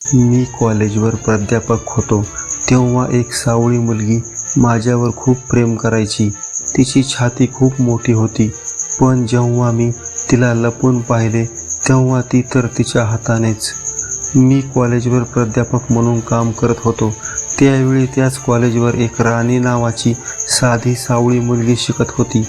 मी कॉलेजवर प्राध्यापक होतो तेव्हा एक सावळी मुलगी माझ्यावर खूप प्रेम करायची. तिची छाती खूप मोठी होती. पण जेव्हा मी तिला लपून पाहिले तेव्हा ती तर तिच्या हातानेच. मी कॉलेजवर प्राध्यापक म्हणून काम करत होतो. त्यावेळी त्याच कॉलेजवर एक राणी नावाची साधी सावळी मुलगी शिकत होती.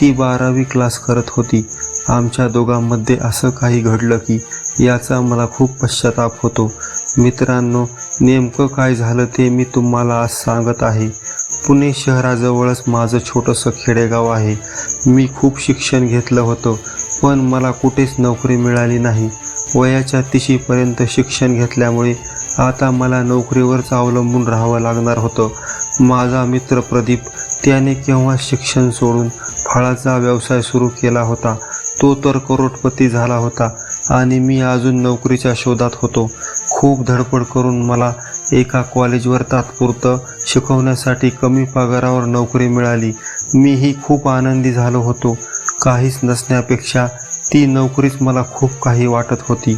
ती बारावी क्लास करत होती. आमच्या दोघांमध्ये असं काही घडलं की याचा मला खूप पश्चाताप होतो. मित्रांनो नेमकं काय झालं ते मी तुम्हाला आज सांगत आहे. पुणे शहराजवळच माझं छोटंसं खेडेगाव आहे. मी खूप शिक्षण घेतलं होतं पण मला कुठेच नोकरी मिळाली नाही. वयाच्या तिशीपर्यंत शिक्षण घेतल्यामुळे आता मला नोकरीवरच अवलंबून राहावं लागणार होतं. माझा मित्र प्रदीप त्याने केव्हा शिक्षण सोडून फळाचा व्यवसाय सुरू केला होता तो तर करोडपती झाला होता आणि मी अजून नोकरीच्या शोधात होतो. खूप धडपड करून मला एका कॉलेजवर तात्पुरतं शिकवण्यासाठी कमी पगारावर नोकरी मिळाली. मीही खूप आनंदी झालो होतो. काहीच नसण्यापेक्षा ती नोकरीच मला खूप काही वाटत होती.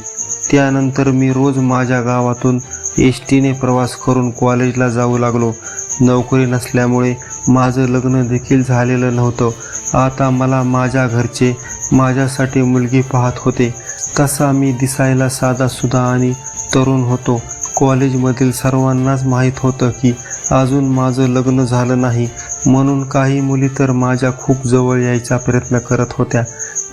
त्यानंतर मी रोज माझ्या गावातून एस टीने प्रवास करून कॉलेजला जाऊ लागलो. नोकरी नसल्यामुळे माझं लग्न देखील झालेलं नव्हतं. आता मला माझ्या घरचे माझ्यासाठी मुलगी पाहत होते. तसा मी दिसायला साधासुद्धा आणि तरुण होतो. कॉलेजमधील सर्वांनाच माहीत होतं की अजून माझं लग्न झालं नाही. म्हणून काही मुली तर माझ्या खूप जवळ यायचा प्रयत्न करत होत्या.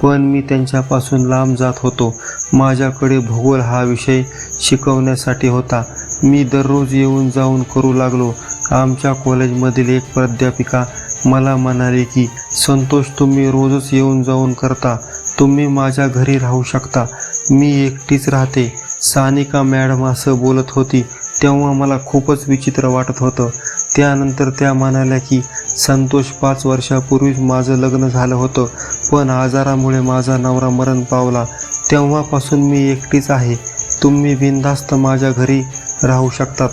पण मी त्यांच्यापासून लांब जात होतो. माझ्याकडे भूगोल हा विषय शिकवण्यासाठी होता. मी दररोज येऊन जाऊन करू लागलो. आमच्या कॉलेजमधील एक प्राध्यापिका मला म्हणाली की संतोष तुम्ही रोजच येऊन जाऊन करता. तुम्ही माझ्या घरी राहू शकता. मी एकटीच राहते. सानिका मॅडम असं बोलत होती तेव्हा मला खूपच विचित्र वाटत होतं. त्यानंतर त्या म्हणाल्या की संतोष पाच वर्षापूर्वीच माझं लग्न झालं होतं पण आजारामुळे माझा नवरा मरण पावला. तेव्हापासून मी एकटीच आहे. तुम्ही बिनधास्त माझ्या घरी राहू शकतात.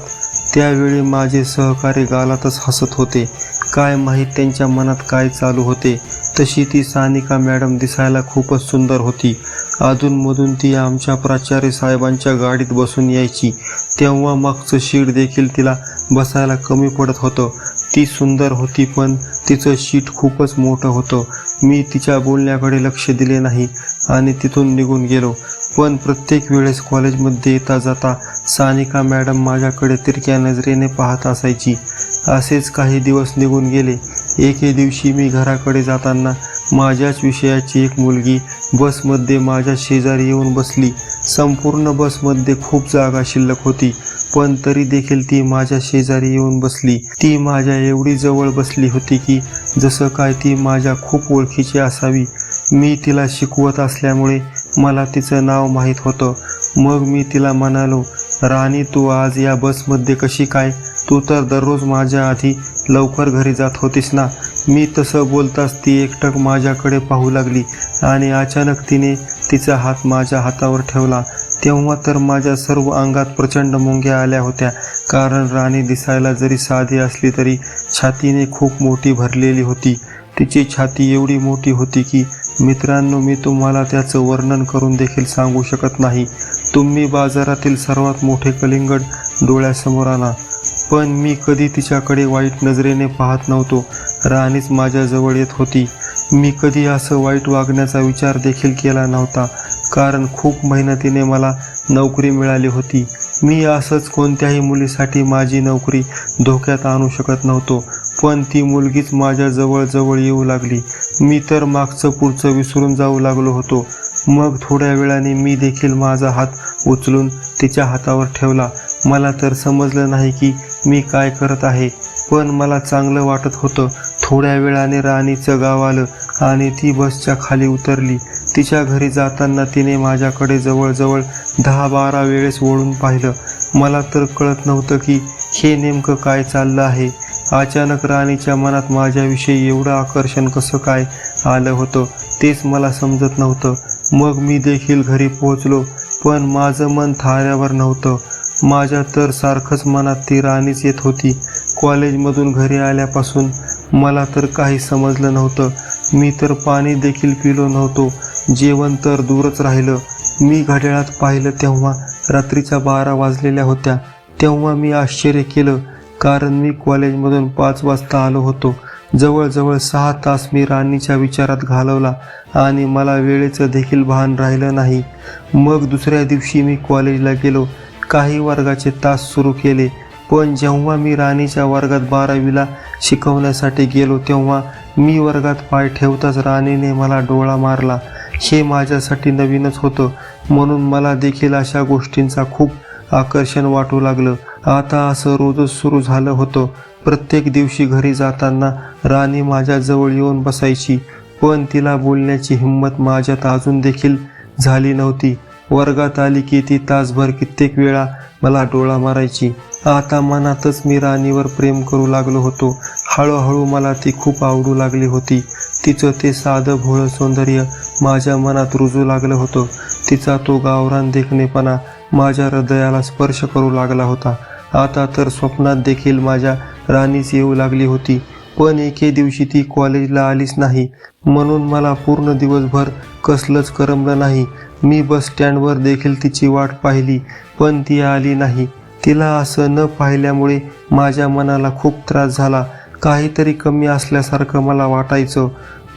त्यावेळी माझे सहकारी गालातच हसत होते. काय माहीत त्यांच्या मनात काय चालू होते. तशी ती सानिका मॅडम दिसायला खूपच सुंदर होती. अधूनमधून ती आमच्या प्राचार्य साहेबांच्या गाडीत बसून यायची. तेव्हा मागचं शीट देखील तिला बसायला कमी पडत होतं. ती सुंदर होती पण तिचं शीट खूपच मोठं होतं. मी तिच्या बोलण्याकडे लक्ष दिले नाही आणि तिथून निघून गेलो. पण प्रत्येक वेळेस कॉलेजमध्ये येता जाता सानिका मॅडम माझ्याकडे तिरक्या नजरेने पाहत असायची. असेच काही दिवस निघून गेले. एके दिवशी मी घराकडे जाताना माझ्याच विषयाची एक मुलगी बसमध्ये माझ्या शेजारी येऊन बसली. संपूर्ण बसमध्ये खूप जागा शिल्लक होती पण तरी देखील ती माझ्या शेजारी येऊन बसली. ती माझ्या एवढी जवळ बसली होती की जसं काय ती माझ्या खूप ओळखीची असावी. मी तिला शिकवत असल्यामुळे मला तिचं नाव माहीत होतं. मग मी तिला म्हणालो राणी तू आज या बसमध्ये कशी काय? तू तर दररोज माझ्या आधी लवकर घरी जात होतीस ना? मी तसं बोलताच ती एकटक माझ्याकडे पाहू लागली आणि अचानक तिने तिचा हात माझ्या हातावर ठेवला. तेव्हा तर माझ्या सर्व अंगात प्रचंड मुंग्या आल्या होत्या. कारण राणी दिसायला जरी साधी असली तरी छातीने खूप मोठी भरलेली होती. तिची छाती एवढी मोठी होती की मित्रांनो मी तुम्हाला त्याचं वर्णन करून देखील सांगू शकत नाही. तुम्ही बाजारातील सर्वात मोठे कलिंगड डोळ्यासमोर आणा. पण मी कधी तिच्याकडे वाईट नजरेने पाहत नव्हतो. राणीच माझ्याजवळ येत होती. मी कधी असं वाईट वागण्याचा विचार देखील केला नव्हता कारण खूप मेहनतीने मला नोकरी मिळाली होती. मी असंच कोणत्याही मुलीसाठी माझी नोकरी धोक्यात आणू शकत नव्हतो पण ती मुलगीच माझ्या जवळजवळ येऊ लागली. मी तर मागचं पुढचं विसरून जाऊ लागलो होतो. मग थोड्या वेळाने मी देखील माझा हात उचलून तिच्या हातावर ठेवला. मला तर समजलं नाही की मी काय करत आहे. पण मला चांगलं वाटत होतं. थोड्या वेळाने राणीचं गाव आलं आणि ती बसच्या खाली उतरली. तिच्या घरी जाताना तिने माझ्याकडे जवळजवळ दहा बारा वेळेस वळून पाहिलं. मला तर कळत नव्हतं की हे नेमकं काय चाललं आहे. अचानक राणीच्या मनात माझ्याविषयी एवढं आकर्षण कसं काय आलं होतं तेच मला समजत नव्हतं. मग मी देखील घरी पोहोचलो पण माझं मन थाऱ्यावर नव्हतं. माझ्या तर सारखंच मनात ती राणीच येत होती. कॉलेजमधून घरी आल्यापासून मला तर काही समजलं नव्हतं. मी तर पाणी देखील पिलो नव्हतो. जेवण तर दूरच राहिलं. मी घड्याळात पाहिलं तेव्हा रात्रीच्या बारा वाजलेल्या होत्या. तेव्हा मी आश्चर्य केलं कारण मी कॉलेजमधून पाच वाजता आलो होतो. जवळजवळ सहा तास मी राणीच्या विचारात घालवला आणि मला वेळेचं देखील भान राहिलं नाही. मग दुसऱ्या दिवशी मी कॉलेजला गेलो. काही वर्गाचे तास सुरू केले. पण जेव्हा मी राणीच्या वर्गात बारावीला शिकवण्यासाठी गेलो तेव्हा मी वर्गात पाय ठेवताच राणीने मला डोळा मारला. हे माझ्यासाठी नवीनच होतं. म्हणून मला देखील अशा गोष्टींचा खूप आकर्षण वाटू लागलं. आता असं रोजच सुरू झालं होतं. प्रत्येक दिवशी घरी जाताना राणी माझ्याजवळ येऊन बसायची पण तिला बोलण्याची हिंमत माझ्यात अजून देखील झाली नव्हती. वर्गात आली की ती तासभर कित्येक वेळा मला डोळा मारायची. आता मनातच मी राणीवर प्रेम करू लागलो होतो. हळूहळू मला ती खूप आवडू लागली होती. तिचं ते साधं भोळं सौंदर्य माझ्या मनात रुजू लागलं होतं. तिचा तो गावरान देखणेपणा माझ्या हृदयाला स्पर्श करू लागला होता. आता तर स्वप्नात देखील माझ्या राणीच येऊ लागली होती. पण एके दिवशी ती कॉलेजला आलीच नाही. म्हणून मला पूर्ण दिवसभर कसलंच करमलं नाही. मी बस स्टँडवर देखील तिची वाट पाहिली पण ती आली नाही. तिला असं न पाहिल्यामुळे माझ्या मनाला खूप त्रास झाला. काहीतरी कमी असल्यासारखं मला वाटायचं.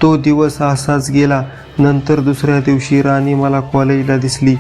तो दिवस असाच गेला. नंतर दुसऱ्या दिवशी राणी मला कॉलेजला दिसली.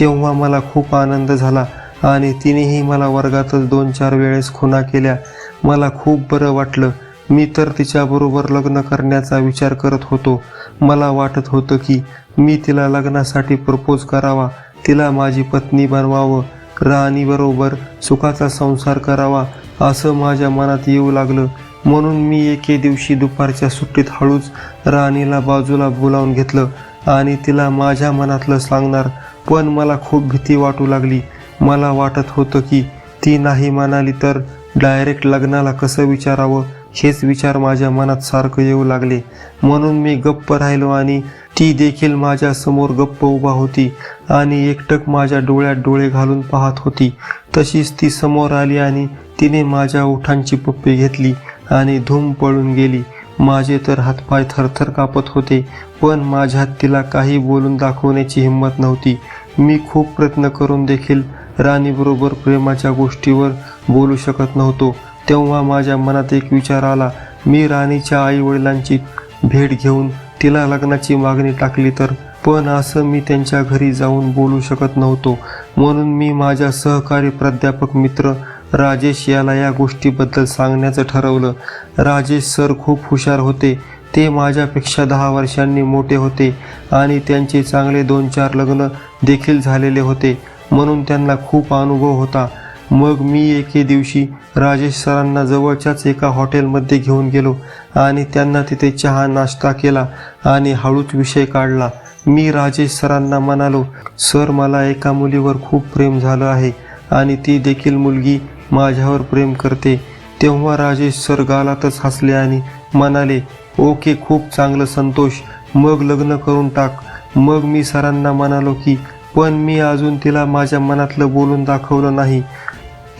तेव्हा मला खूप आनंद झाला आणि तिनेही मला वर्गातच दोन चार वेळेस खुना केल्या. मला खूप बरं वाटलं. मी तर तिच्याबरोबर लग्न करण्याचा विचार करत होतो. मला वाटत होतं की मी तिला लग्नासाठी प्रपोज करावा. तिला माझी पत्नी बनवावं. राणीबरोबर सुखाचा संसार करावा असं माझ्या मनात येऊ लागलं. म्हणून मी एके दिवशी दुपारच्या सुट्टीत हळूच राणीला बाजूला बोलावून घेतलं आणि तिला माझ्या मनातलं सांगणार पण मला खूप भीती वाटू लागली. मला वाटत होतं की ती नाही म्हणाली तर डायरेक्ट लग्नाला कसं विचारावं? हेच विचार माझ्या मनात सारखं येऊ लागले. म्हणून मी गप्प राहिलो आणि ती देखील माझ्यासमोर गप्प उभा होती आणि एकटक माझ्या डोळ्यात डोळे घालून पाहत होती. तशीच ती समोर आली आणि तिने माझ्या ओठांची पप्पी घेतली आणि धूम पळून गेली. माझे तर हातपाय थरथर कापत होते पण माझ्यात तिला काही बोलून दाखवण्याची हिंमत नव्हती. मी खूप प्रयत्न करून देखील राणीबरोबर प्रेमाच्या गोष्टीवर बोलू शकत नव्हतो. तेव्हा माझ्या मनात एक विचार आला. मी राणीच्या आई वडिलांची भेट घेऊन तिला लग्नाची मागणी टाकली तर पण असं मी त्यांच्या घरी जाऊन बोलू शकत नव्हतो. म्हणून मी माझ्या सहकारी प्राध्यापक मित्र राजेश याला या गोष्टीबद्दल सांगण्याचं ठरवलं. राजेश सर खूप हुशार होते. ते माझ्यापेक्षा दहा वर्षांनी मोठे होते आणि त्यांचे चांगले दोन चार लग्न देखील झालेले होते. म्हणून त्यांना खूप अनुभव होता. मग मी एके दिवशी राजेश सरांना जवळच्याच एका हॉटेलमध्ये घेऊन गेलो आणि त्यांना तिथे चहा नाश्ता केला आणि हळूच विषय काढला. मी राजेश सरांना म्हणालो सर मला एका मुलीवर खूप प्रेम झालं आहे आणि ती देखील मुलगी माझ्यावर प्रेम करते. तेव्हा राजेश सर गालातच हसले आणि म्हणाले ओके खूप चांगलं संतोष. मग लग्न करून टाक. मग मी सरांना म्हणालो की पण मी अजून तिला माझ्या मनातलं बोलून दाखवलं नाही.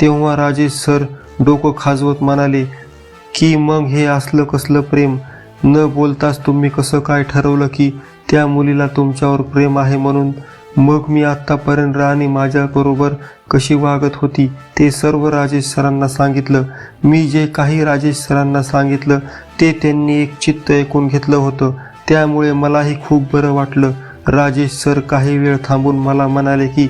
तेव्हा राजेश सर डोकं खाजवत म्हणाले की मग हे असलं कसलं प्रेम? न बोलताच तुम्ही कसं काय ठरवलं की त्या मुलीला तुमच्यावर प्रेम आहे म्हणून? मग मी आत्तापर्यंत राणी माझ्याबरोबर कशी वागत होती ते सर्व राजेश सरांना सांगितलं. मी जे काही राजेश सरांना सांगितलं ते त्यांनी एक चित्त ऐकून घेतलं होतं. त्यामुळे मलाही खूप बरं वाटलं. राजेश सर काही वेळ थांबून मला म्हणाले की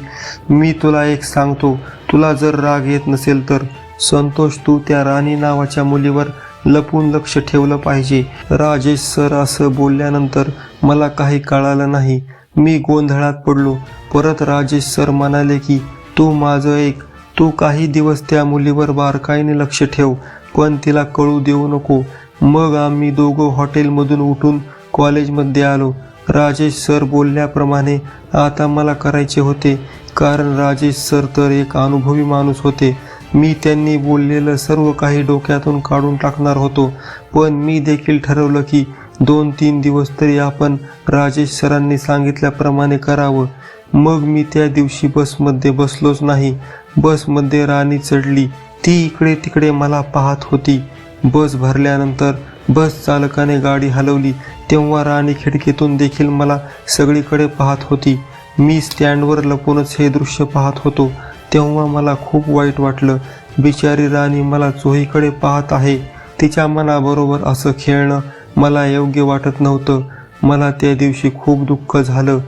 मी तुला एक सांगतो. तुला जर राग येत नसेल तर संतोष तू त्या राणी नावाच्या मुलीवर लपून लक्ष ठेवलं पाहिजे. राजेश सर असं बोलल्यानंतर मला काही कळालं नाही. मी गोंधळात पडलो. परत राजेश सर म्हणाले की तू माझं एक तू काही दिवस त्या मुलीवर बारकाईने लक्ष ठेव पण तिला कळू देऊ नको. मग आम्ही दोघं हॉटेलमधून उठून कॉलेजमध्ये आलो. राजेश सर बोलल्याप्रमाणे आता मला करायचे होते. कारण राजेश सर तर एक अनुभवी माणूस होते. मी त्यांनी बोललेलं सर्व काही डोक्यातून काढून टाकणार होतो. पण मी देखील ठरवलं की दोन तीन दिवस तरी आपण राजेश सरांनी सांगितल्याप्रमाणे करावं. मग मी त्या दिवशी बसमध्ये बसलोच नाही. बसमध्ये राणी चढली. ती इकडे तिकडे मला पाहत होती. बस भरल्यानंतर बस चालकाने गाडी हलवली. तेव्हा राणी खिडकीतून देखील मला सगळीकडे पाहत होती. मी स्टँडवर लपूनच हे दृश्य पाहत होतो. तेव्हा मला खूप वाईट वाटलं. बिचारी राणी मला चोहीकडे पाहत आहे. तिच्या मनाबरोबर असं खेळणं मला योग्य वाटत नव्हतं. मला त्या दिवशी खूप दुःख झालं.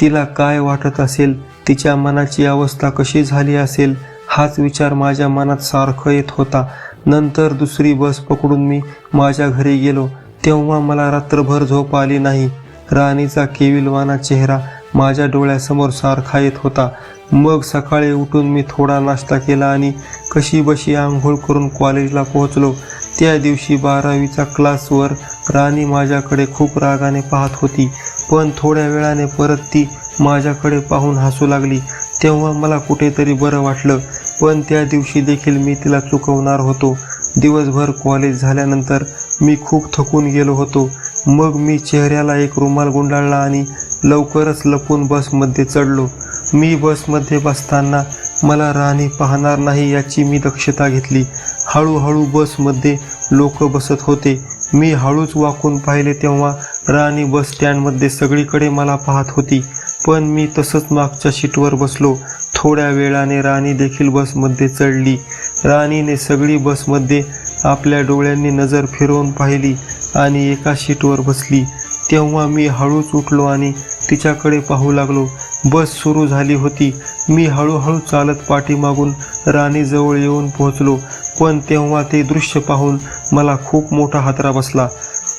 तिला काय वाटत असेल? तिच्या मनाची अवस्था कशी झाली असेल? हाच विचार माझ्या मनात सारखं येत होता. नंतर दुसरी बस पकडून मी माझ्या घरी गेलो. तेव्हा मला रात्रभर झोप आली नाही. राणीचा केविलवाना चेहरा माझ्या डोळ्यासमोर सारखा येत होता. मग सकाळी उठून मी थोडा नाश्ता केला आणि कशी बशी आंघोळ करून कॉलेजला पोहोचलो. त्या दिवशी बारावीचा क्लासवर राणी माझ्याकडे खूप रागाने पाहत होती पण थोड्या वेळाने परत ती माझ्याकडे पाहून हसू लागली. तेव्हा मला कुठेतरी बरं वाटलं पण त्या दिवशी देखील मी तिला चुकवणार होतो. दिवसभर कॉलेज झाल्यानंतर मी खूप थकून गेलो होतो. मग मी चेहऱ्याला एक रुमाल गुंडाळला आणि लवकरच लपून बसमध्ये चढलो. मी बसमध्ये बसताना मला राणी पाहणार नाही याची मी दक्षता घेतली. हळूहळू बसमध्ये लोक बसत होते. मी हळूच वाकून पाहिले तेव्हा राणी बस स्टँडमध्ये सगळीकडे मला पाहत होती. पण मी तसंच मागच्या सीटवर बसलो. थोड्या वेळाने राणी देखील बसमध्ये चढली. राणीने सगळी बसमध्ये आपल्या डोळ्यांनी नजर फिरवून पाहिली आणि एका सीटवर बसली. तेव्हा मी हळूच उठलो आणि तिच्याकडे पाहू लागलो. बस सुरू झाली होती. मी हळूहळू चालत पाठीमागून राणीजवळ येऊन पोहोचलो. पण तेव्हा ते दृश्य पाहून मला खूप मोठा हातरा बसला.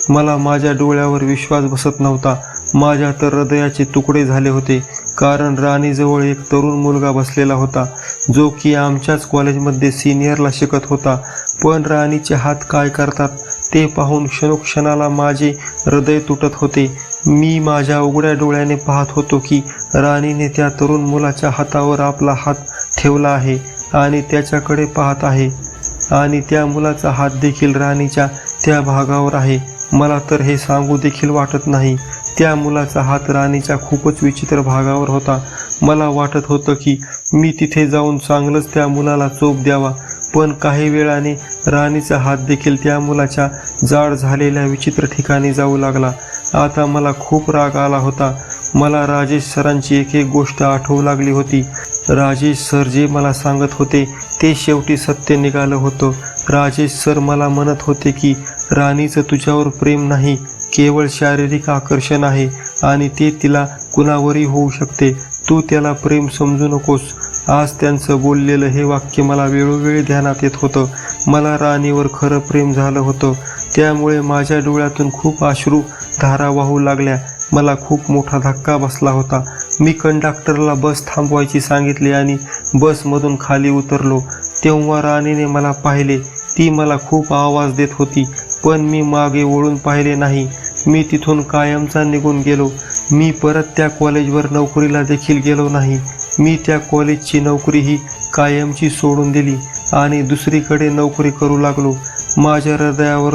मला माझ्या डोळ्यावर विश्वास बसत नव्हता. माझ्या तर हृदयाचे तुकडे झाले होते. कारण राणीजवळ एक तरुण मुलगा बसलेला होता. जो की आमच्याच कॉलेजमध्ये सिनियरला शिकत होता. पण राणीचे हात काय करतात? ते पाहून क्षणोक्षणाला माझे हृदय तुटत होते. मी माझ्या उघड्या डोळ्याने पाहत होतो की राणीने त्या तरुण मुलाच्या हातावर आपला हात ठेवला आहे आणि त्याच्याकडे पाहत आहे. आणि त्या मुलाचा हात देखील राणीच्या त्या भागावर आहे. मला तर हे सांगू देखील वाटत नाही. त्या मुलाचा हात राणीच्या खूपच विचित्र भागावर होता. मला वाटत होतं की मी तिथे जाऊन चांगलंच त्या मुलाला चोप द्यावा. पण काही वेळाने राणीचा हात देखील त्या मुलाच्या जाड झालेल्या विचित्र ठिकाणी जाऊ लागला. आता मला खूप राग आला होता. मला राजेश सरांची एक एक गोष्ट आठवू लागली होती. राजेश सर जे मला सांगत होते ते शेवटी सत्य निघालं होतं. राजेश सर मला म्हणत होते की राणीचं तुझ्यावर प्रेम नाही केवळ शारीरिक आकर्षण आहे आणि ते तिला कुणावरही होऊ शकते. तू त्याला प्रेम समजू नकोस. आज त्यांचं बोललेलं हे वाक्य मला वेळोवेळी ध्यानात येत होतं. मला राणीवर खरं प्रेम झालं होतं. त्यामुळे माझ्या डोळ्यातून खूप अश्रू धारा वाहू लागल्या. मला खूप मोठा धक्का बसला होता. मी कंडक्टरला बस थांबवायची सांगितली आणि बसमधून खाली उतरलो. तेव्हा राणीने मला पाहिले. ती मला खूप आवाज देत होती पण मी मागे वळून पाहिले नाही. मी तिथून कायमचा निघून गेलो. मी परत त्या कॉलेजवर नोकरीला देखील गेलो नाही. मी त्या कॉलेजची नोकरी ही कायमची सोडून दिली आणि दुसरीकडे नोकरी करू लागलो. माझ्या हृदयावर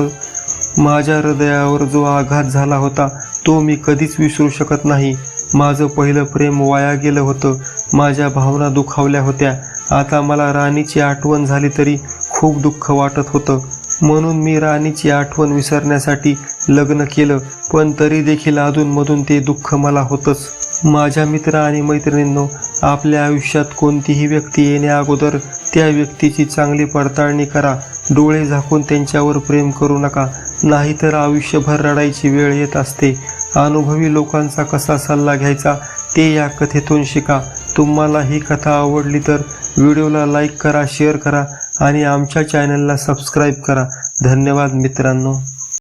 माझ्या हृदयावर जो आघात झाला होता तो मी कधीच विसरू शकत नाही. माझं पहिलं प्रेम वाया गेलं होतं. माझ्या भावना दुखावल्या होत्या. आता मला राणीची आठवण झाली तरी खूप दुःख वाटत होतं. म्हणून मी राणीची आठवण विसरण्यासाठी लग्न केलं पण तरी देखील अधूनमधून ते दुःख मला होतंच. माझ्या मित्र आणि मैत्रिणींनो आपल्या आयुष्यात कोणतीही व्यक्ती येण्याअगोदर त्या व्यक्तीची चांगली पडताळणी करा. डोळे झाकून त्यांच्यावर प्रेम करू नका. नाहीतर आयुष्यभर रडायची वेळ येत असते. अनुभवी लोकांचा कसा सल्ला घ्यायचा ते या कथेतून शिका. तुम्हाला ही कथा आवडली तर व्हिडिओला लाईक करा शेअर करा आणि आमच्या चॅनलला सबस्क्राईब करा. धन्यवाद मित्रांनो.